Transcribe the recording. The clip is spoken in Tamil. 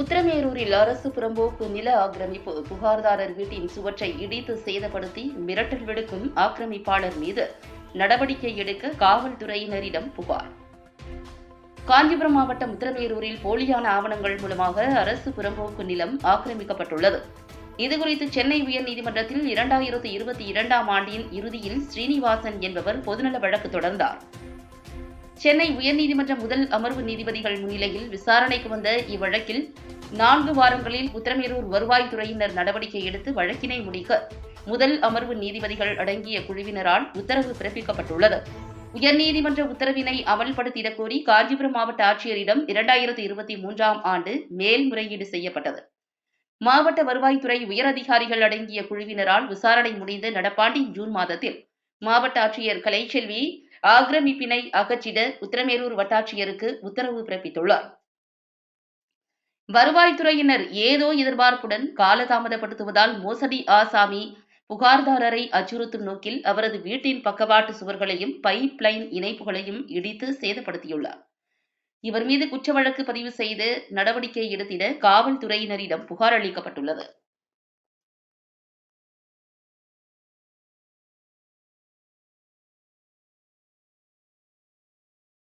உத்தரமேரூரில் அரசு புறம்போக்கு நில ஆக்கிரமிப்பு புகார்தாரர் வீட்டின் சுவற்றை இடித்து சேதப்படுத்தி மிரட்டல் விடுக்கும் ஆக்கிரமிப்பாளர் மீது நடவடிக்கை எடுக்க காவல்துறையினரிடம் புகார். காஞ்சிபுரம் மாவட்டம் உத்தரமேரூரில் போலியான ஆவணங்கள் மூலமாக அரசு புறம்போக்கு நிலம் ஆக்கிரமிக்கப்பட்டுள்ளது. இதுகுறித்து சென்னை உயர்நீதிமன்றத்தில் இரண்டாயிரத்து இருபத்தி இரண்டாம் ஆண்டின் இறுதியில் ஸ்ரீனிவாசன் என்பவர் பொதுநல வழக்கு தொடர்ந்தார். சென்னை உயர்நீதிமன்ற முதல் அமர்வு நீதிபதிகள் முன்னிலையில் விசாரணைக்கு வந்த இவ்வழக்கில் நான்கு வாரங்களில் உத்தரமேரூர் வருவாய்த்துறையினர் நடவடிக்கை எடுத்து வழக்கினை முடிக்க முதல் அமர்வு நீதிபதிகள் அடங்கிய குழுவினரால் உத்தரவு பிறப்பிக்கப்பட்டுள்ளது. உயர்நீதிமன்ற உத்தரவினை அமல்படுத்திடக் கோரி காஞ்சிபுரம் மாவட்ட ஆட்சியரிடம் இரண்டாயிரத்து இருபத்தி மூன்றாம் ஆண்டு மேல்முறையீடு செய்யப்பட்டது. மாவட்ட வருவாய்த்துறை உயரதிகாரிகள் அடங்கிய குழுவினரால் விசாரணை முடிந்த நடப்பாண்டின் ஜூன் மாதத்தில் மாவட்ட ஆட்சியர் கலைச்செல்வி ஆக்கிரமிப்பினை அகற்றிட உத்தரமேரூர் வட்டாட்சியருக்கு உத்தரவு பிறப்பித்துள்ளார். வருவாய்த்துறையினர் ஏதோ எதிர்பார்ப்புடன் காலதாமதப்படுத்துவதால் மோசடி ஆசாமி புகார்தாரரை அச்சுறுத்தும் நோக்கில் அவரது வீட்டின் பக்கவாட்டு சுவர்களையும் பைப் லைன் இணைப்புகளையும் இடித்து சேதப்படுத்தியுள்ளார். இவர் மீது குற்ற வழக்கு பதிவு செய்து நடவடிக்கை எடுத்திட காவல்துறையினரிடம் புகார் அளிக்கப்பட்டுள்ளது.